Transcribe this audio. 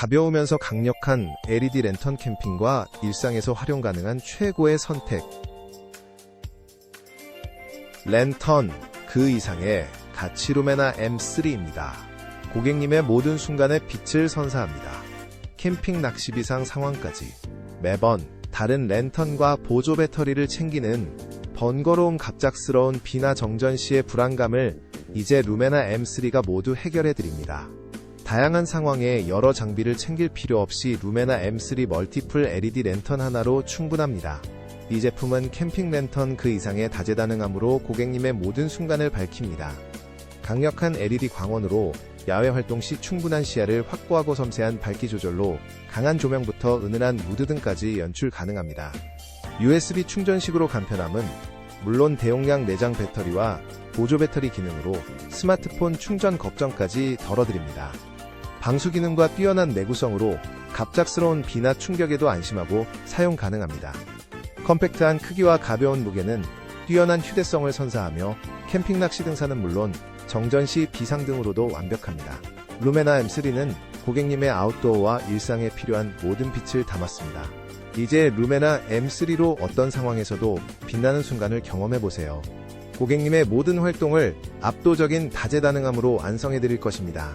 가벼우면서 강력한 LED 랜턴 캠핑과 일상에서 활용 가능한 최고의 선택. 랜턴, 그 이상의 가치 루메나 M3입니다. 고객님의 모든 순간에 빛을 선사합니다. 캠핑 낚시 비상 상황까지 매번 다른 랜턴과 보조 배터리를 챙기는 번거로운 갑작스러운 비나 정전 시의 불안감을 이제 루메나 M3가 모두 해결해 드립니다. 다양한 상황에 여러 장비를 챙길 필요 없이 루메나 M3 멀티플 LED 랜턴 하나로 충분합니다. 이 제품은 캠핑 랜턴 그 이상의 다재다능함으로 고객님의 모든 순간을 밝힙니다. 강력한 LED 광원으로 야외 활동 시 충분한 시야를 확보하고 섬세한 밝기 조절로 강한 조명부터 은은한 무드 등까지 연출 가능합니다. USB 충전식으로 간편함은 물론 대용량 내장 배터리와 보조 배터리 기능으로 스마트폰 충전 걱정까지 덜어드립니다. 방수 기능과 뛰어난 내구성으로 갑작스러운 비나 충격에도 안심하고 사용 가능합니다. 컴팩트한 크기와 가벼운 무게는 뛰어난 휴대성을 선사하며 캠핑 낚시 등산은 물론 정전 시 비상 등으로도 완벽합니다. 루메나 M3는 고객님의 아웃도어와 일상에 필요한 모든 빛을 담았습니다. 이제 루메나 M3로 어떤 상황에서도 빛나는 순간을 경험해보세요. 고객님의 모든 활동을 압도적인 다재다능함으로 완성해드릴 것입니다.